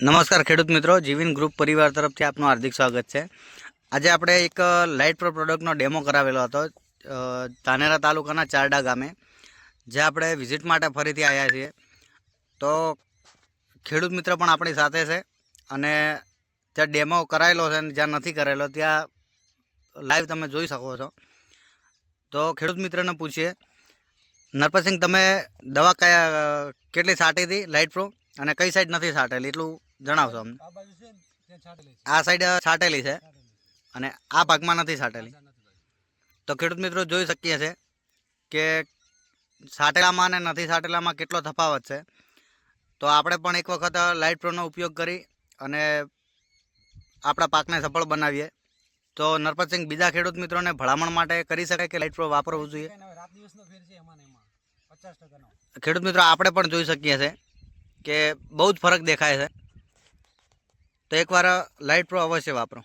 નમસ્કાર ખેડૂત મિત્રો, જીવિન ગ્રુપ પરિવાર તરફથી આપનું હાર્દિક સ્વાગત છે. આજે આપણે એક લાઇટ પ્રો પ્રોડક્ટનો ડેમો કરાવેલો હતો ધાનેરા તાલુકાના ચારડા ગામે, જે આપણે વિઝિટ માટે ફરીથી આવ્યા છીએ. તો ખેડૂત મિત્ર પણ આપણી સાથે છે અને ત્યાં ડેમો કરાયેલો છે અને જ્યાં નથી કરેલો ત્યાં લાઈવ તમે જોઈ શકો છો. તો ખેડૂત મિત્રને પૂછીએ, નરપતસિંહ, તમે દવા કયા કેટલી સાટી હતી લાઇટ પ્રો? અને કઈ સાઈડ નથી છાંટેલી એટલું જણાવશો અમને. આ સાઈડ છાંટેલી છે. અને આ ભાગમાં નથી છાંટેલી. તો ખેડૂત મિત્રો જોઈ શકીએ છે કે છાંટેલામાં અને નથી છાંટેલામાં કેટલો તફાવત છે. તો આપણે પણ એક વખત લાઇટ પ્રોનો ઉપયોગ કરી અને આપણા પાકને સફળ બનાવીએ. તો નરપતસિંહ બીજા ખેડૂત મિત્રોને ભલામણ માટે કરી શકાય કે લાઇટ પ્રો વાપરવું જોઈએ? ખેડૂત મિત્રો આપણે પણ જોઈ શકીએ છે કે બહુ જ ફરક દેખાય છે. તો એકવાર લાઇટ પ્રો અવશ્ય વાપરો.